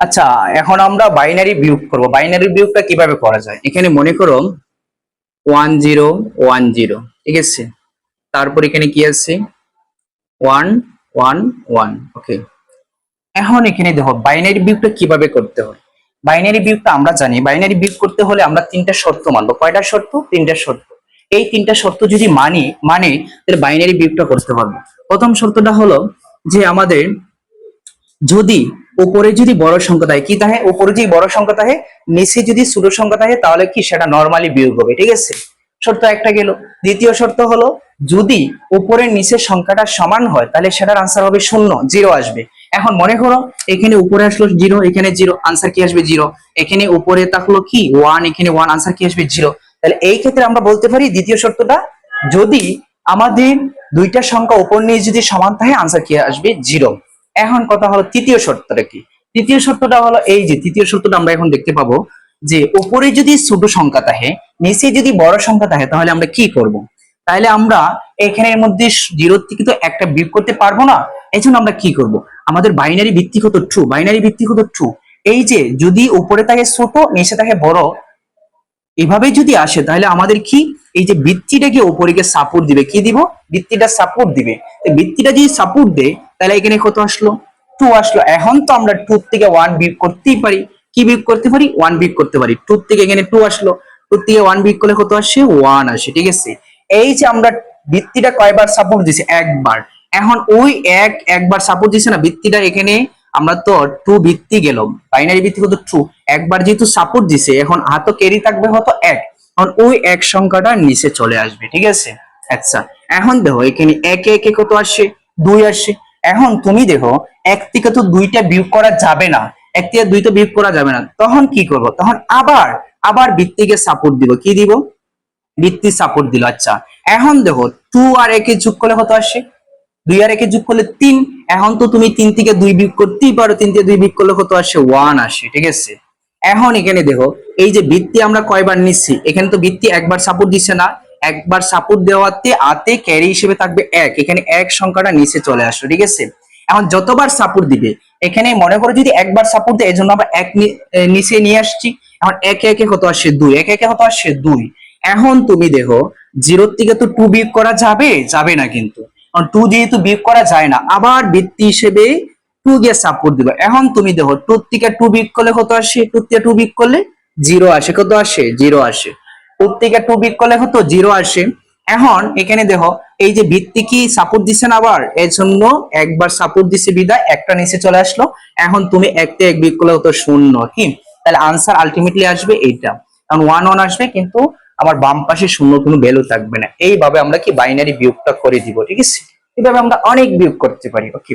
আচ্ছা এখন আমরা বাইনারি বিয়োগ করব। বাইনারি বিয়োগটা কীভাবে করা যায়? এখানে মনে করো ওয়ান জিরো ওয়ান জিরো ঠিক আছে? তারপর এখানে কি আছে? ওয়ান ওয়ান ওয়ান ওকে এখন এখানে দেখো বাইনারি বিয়োগটা কীভাবে করতে হয়? বাইনারি বিয়োগটা আমরা জানি বাইনারি বিয়োগ করতে হলে আমরা তিনটা শর্ত মানবো। কয়টা শর্ত? তিনটা শর্ত। এই তিনটা শর্ত যদি মানি মানে তাহলে বাইনারি বিয়োগটা করতে পারব। প্রথম শর্তটা হলো যে আমাদের যদি উপরে যদি বড় সংখ্যা থাকে, কি থাকে? উপরে যদি বড় সংখ্যা থাকে, নিচে যদি ছোট সংখ্যা থাকে, তাহলে কি সেটা নর্মালি বিয়োগ হবে, ঠিক আছে? শর্ত একটা গেল। দ্বিতীয় শর্ত হলো, যদি উপরের নিচের সংখ্যাটা সমান হয়, তাহলে সেটার আনসার হবে শূন্য জিরো আসবে। এখন মনে করো, এখানে উপরে আসলো জিরো এখানে জিরো আনসার কি আসবে জিরো এখানে উপরে থাকল কি? ওয়ান এখানে ওয়ান আনসার কি আসবে জিরো তাহলে এই ক্ষেত্রে আমরা বলতে পারি, দ্বিতীয় শর্তটা, যদি আমাদের দুইটা সংখ্যা উপর নিয়ে যদি সমান থাকে আনসার কি আসবে? জিরো এখন কথা হলো তৃতীয় শর্তটা কি? তৃতীয় শর্তটা হলো এই যে, তৃতীয় শর্তটা আমরা এখন দেখতে পাবো যে উপরে যদি ছোট সংখ্যা থাকে, নিচে যদি বড় সংখ্যা থাকে, তাহলে আমরা কি করব? তাহলে আমরা এখানের মধ্যে জিরো থেকে তো একটা বিয়োগ করতে পারব না এই জন্য আমরা কি করব? আমাদের বাইনারি ভিত্তিগত ট্রু বাইনারি ভিত্তিগত ট্রু এই যে, যদি উপরে থাকে ছোট, নিচে থাকে বড় এভাবে যদি আসে, তাহলে আমাদের কি? এই যে বৃত্তিটাকে উপরে সাপোর্ট দিবে। কি দিব? বৃত্তিটা সাপোর্ট দিবে। তো বৃত্তিটা যদি সাপোর্ট দেয়, তাহলে এখানে কত আসলো? টু আসলো। এখন তো আমরা টু থেকে ওয়ান বিয়োগ করতেই পারি। কি বিয়োগ করতে পারি? ওয়ান বিয়োগ করতে পারি। টু থেকে এখানে টু আসলো। টু থেকে ওয়ান বিয়োগ করলে কত আসে? ওয়ান আসে। ঠিক আছে? এই যে আমরা বৃত্তিটা কয়বার সাপোর্ট দিছি একবার। এখন ওই এক একবার সাপোর্ট দিছে না? বৃত্তিটা এখানে আমরা তো টু ভিত্তি গেল বাইনারি ভিত্তি কত টু একবার যেহেতু সাপোর্ট দিছে, এখন হাতও ক্যারি থাকবে হয়তো এক। এখন ওই এক সংখ্যাটা নিচে চলে আসবে, ঠিক আছে? আচ্ছা এখন দেখো, এখানে একে একে কত আসে দুই আসে এখন তুমি দেখো, এক থেকে তো দুইটা বিয়োগ করা যাবে না। এক থেকে দুইটা বিয়োগ করা যাবে না। তখন কি করব? তখন আবার আবার ভিত্তিকে সাপোর্ট দিব। কি দিব? ভিত্তি সাপোর্ট দিল আচ্ছা। এখন দেখো টু আর একে যোগ করলে কত আসে? দুই আর একে যোগ করলে তিন। এখন তো তুমি তিন থেকে দুই বিয়োগ করতেই পারো। তিন থেকে দুই বিয়োগ করলে কত আসে? ওয়ান আসে, ঠিক আছে? এখন এখানে দেখো, এই যে বৃত্তি আমরা কয়বার নিচ্ছি? এখানে তো বৃত্তি একবার সাপোর্ট দিচ্ছে না। একবার সাপোর্ট দেওয়াতে আতে ক্যারি হিসেবে থাকবে এক। এখানে এক সংখ্যাটা নিচে চলে আসলো, ঠিক আছে? এখন যতবার সাপোর্ট দিবে, এখানে মনে করো যদি একবার সাপোর্ট দেয় এই জন্য আমরা এক নিচে নিয়ে আসছি। এখন একে একে কত আসে? দুই। একে একে কত আসে? দুই। এখন তুমি দেখো জিরোর থেকে তো টু বিয়োগ করা যাবে? যাবে না কিন্তু। টু যেহেতু বিয়োগ করা যায় না, আবার বৃত্তি হিসেবে টু গিয়ে সাপোর্ট দিবে। এখন তুমি দেখো টু থেকে টু বিয়োগ করলে কত আসে? টু থেকে টু বিয়োগ করলে জিরো আসে। কত আসে? জিরো আসে। টু থেকে টু বিয়োগ করলে কত? জিরো আসে। এখন এখানে দেখো, এই যে ভিত্তি কি সাপোর্ট দিচ্ছেন আবার? এর জন্য একবার সাপোর্ট দিছে বিদায়, একটা নিচে চলে আসলো। এখন তুমি এক থেকে এক বিয়োগ করলে কত? শূন্য। কি? তাহলে আনসার আলটিমেটলি আসবে এইটা। কারণ ওয়ান ওয়ান আসবে, কিন্তু আমার বাম পাশে শূন্য কোনো ভ্যালু থাকবে না। এইভাবে আমরা কি বাইনারি বিয়োগটা করে দিব, ঠিক আছে? এভাবে আমরা অনেক বিয়োগ করতে পারি ওকে